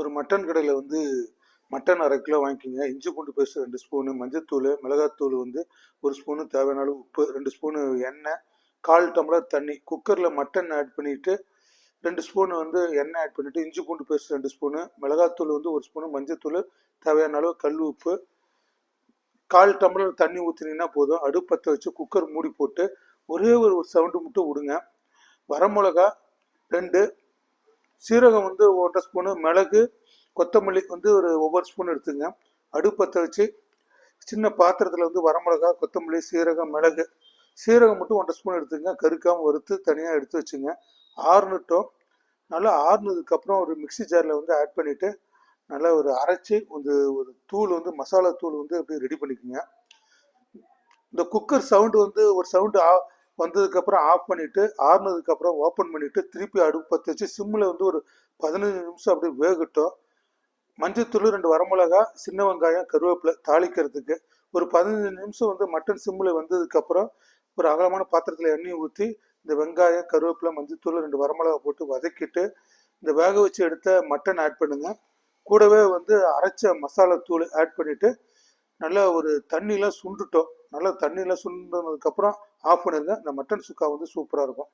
ஒரு மட்டன் கடையில் வந்து மட்டன் அரை கிலோ வாங்கிக்கோங்க. இஞ்சி பூண்டு பேஸ்ட் ரெண்டு ஸ்பூனு மஞ்சத்தூள் மிளகாத்தூள் வந்து ஒரு ஸ்பூனு தேவையான அளவு உப்பு ரெண்டு ஸ்பூனு எண்ணெய் கால் டம்ளர் தண்ணி குக்கரில் மட்டன் ஆட் பண்ணிவிட்டு ரெண்டு ஸ்பூன் வந்து எண்ணெய் ஆட் பண்ணிவிட்டு இஞ்சி பூண்டு பேஸ்ட் ரெண்டு ஸ்பூனு மிளகாத்தூள் வந்து ஒரு ஸ்பூனு மஞ்சத்தூள் தேவையான அளவு கல் உப்பு கால் டம்ளர் தண்ணி ஊற்றினீங்கன்னா போதும். அடுப்பத்தை வச்சு குக்கர் மூடி போட்டு ஒரே ஒரு சவுண்டு மட்டும் விடுங்க. வரமிளகா ரெண்டு சீரகம் வந்து ஒன்றரை ஸ்பூனு மிளகு கொத்தமல்லி வந்து ஒரு ஒவ்வொரு ஸ்பூன் எடுத்துங்க. அடுப்பத்தை வச்சு சின்ன பாத்திரத்தில் வந்து வரமிளகா கொத்தமல்லி சீரகம் மிளகு. சீரகம் மட்டும் ஒன்றரை ஸ்பூன் எடுத்துங்க. கருக்காமல் வறுத்து தனியாக எடுத்து வச்சுங்க. ஆறுனுட்டோம். நல்லா ஆறுனதுக்கப்புறம் ஒரு மிக்ஸி ஜாரில் வந்து ஆட் பண்ணிவிட்டு நல்லா ஒரு அரைச்சி வந்து ஒரு தூள் வந்து மசாலா தூள் வந்து அப்படியே ரெடி பண்ணிக்கோங்க. இந்த குக்கர் சவுண்டு வந்து ஒரு சவுண்டு ஆ வந்ததுக்கப்புறம் ஆஃப் பண்ணிவிட்டு ஆறுனதுக்கப்புறம் ஓப்பன் பண்ணிவிட்டு திருப்பி அடுப்பு பற்ற வச்சு சிம்மில் வந்து ஒரு பதினஞ்சு நிமிஷம் அப்படியே வேகட்டும். மஞ்சத்தூள் ரெண்டு வரமிளகா சின்ன வெங்காயம் கருவேப்பிலை தாளிக்கிறதுக்கு ஒரு பதினஞ்சு நிமிஷம் வந்து மட்டன் சிம்மில் வந்ததுக்கப்புறம் ஒரு அகலமான பாத்திரத்தில் எண்ணெய் ஊற்றி இந்த வெங்காயம் கருவேப்பிலை மஞ்சத்தூள் ரெண்டு வரமிளகா போட்டு வதக்கிட்டு இந்த வேக வச்சு எடுத்த மட்டன் ஆட் பண்ணுங்கள் கூடவே வந்து அரைச்ச மசாலா தூள் ஆட் பண்ணிவிட்டு நல்லா ஒரு தண்ணியெலாம் சுண்டுட்டோம். நல்லா தண்ணியெலாம் சுண்டினதுக்கப்புறம் ஆஃப் பண்ணிடுங்க இந்த மட்டன் சுக்கா வந்து சூப்பராக இருக்கும்.